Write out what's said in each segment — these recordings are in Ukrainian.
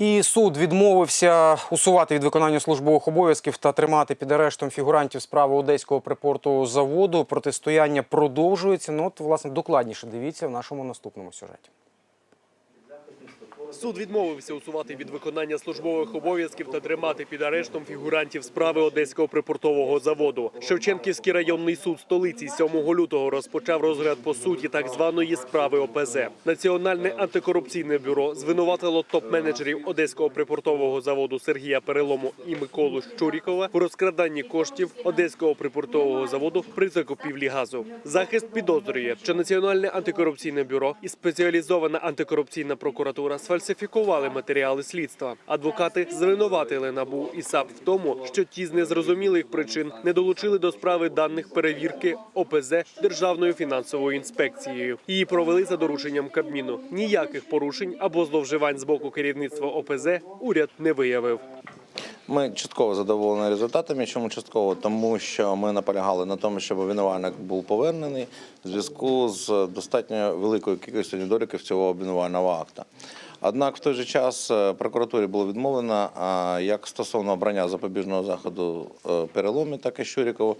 І суд відмовився усувати від виконання службових обов'язків та тримати під арештом фігурантів справи одеського припорту заводу. Протистояння продовжується. Ну от власне докладніше дивіться в нашому наступному сюжеті. Суд відмовився усувати від виконання службових обов'язків та тримати під арештом фігурантів справи одеського припортового заводу. Шевченківський районний суд столиці 7 лютого розпочав розгляд по суті так званої справи ОПЗ. Національне антикорупційне бюро звинуватило топ-менеджерів одеського припортового заводу Сергія Перелому і Миколу Щурікова в розкраданні коштів одеського припортового заводу при закупівлі газу. Захист підозрює, що Національне антикорупційне бюро і спеціалізована антикорупційна прокуратура сфальсифікували матеріали слідства. Адвокати звинуватили набу і САП в тому, що ті з незрозумілих причин не долучили до справи даних перевірки ОПЗ Державною фінансовою інспекцією. Її провели за дорученням Кабміну. Ніяких порушень або зловживань з боку керівництва ОПЗ уряд не виявив. Ми частково задоволені результатами. Чому частково? Тому що ми наполягали на тому, щоб обвинувальник був повернений в зв'язку з достатньо великою кількістю недоліків цього обвинувального акта. Однак в той же час е, прокуратурі було відмовлено як стосовно обрання запобіжного заходу е, переломі, так і Щурікову.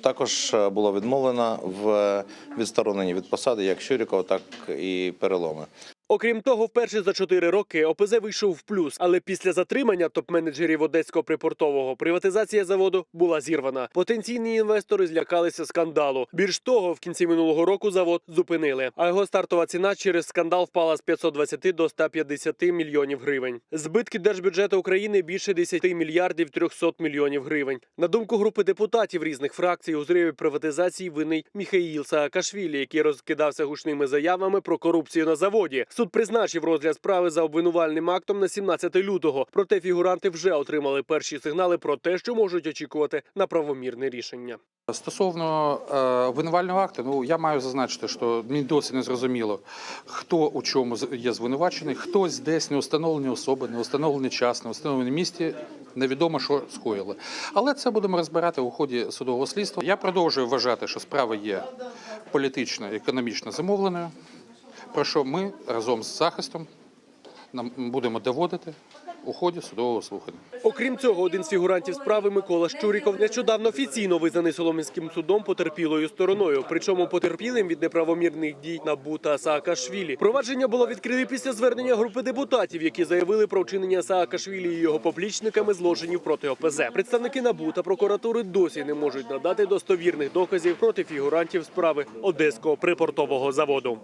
Також е, було відмовлено в відстороненні від посади як Щурікова, так і переломи. Окрім того, вперше за чотири роки ОПЗ вийшов в плюс, але після затримання топ-менеджерів одеського припортового приватизація заводу була зірвана. Потенційні інвестори злякалися скандалу. Більш того, в кінці минулого року завод зупинили, а його стартова ціна через скандал впала з 520 до 150 мільйонів гривень. Збитки держбюджету України більше 10 мільярдів 300 мільйонів гривень. На думку групи депутатів різних фракцій, у зриві приватизації винний Міхаїл Саакашвілі, який розкидався гучними заявами про корупцію на заводі. Суд призначив розгляд справи за обвинувальним актом на 17 лютого. Проте фігуранти вже отримали перші сигнали про те, що можуть очікувати на правомірне рішення. Стосовно е, обвинувального акту, ну я маю зазначити, що мені досі не зрозуміло, хто у чому є звинувачений, хтось десь не установлені особи, не установлений час, не установлений місці. Невідомо, що скоїли. Але це будемо розбирати у ході судового слідства. Я продовжую вважати, що справа є політично економічно замовленою, про що ми разом з захистом нам будемо доводити у ході судового слухання. Окрім цього, один з фігурантів справи Микола Щуріков нещодавно офіційно визнаний Солом'янським судом потерпілою стороною. Причому потерпілим від неправомірних дій НАБУ та Саакашвілі. Провадження було відкрите після звернення групи депутатів, які заявили про вчинення Саакашвілі і його поплічниками злочинів проти ОПЗ. Представники НАБУ та прокуратури досі не можуть надати достовірних доказів проти фігурантів справи одеського припортового заводу.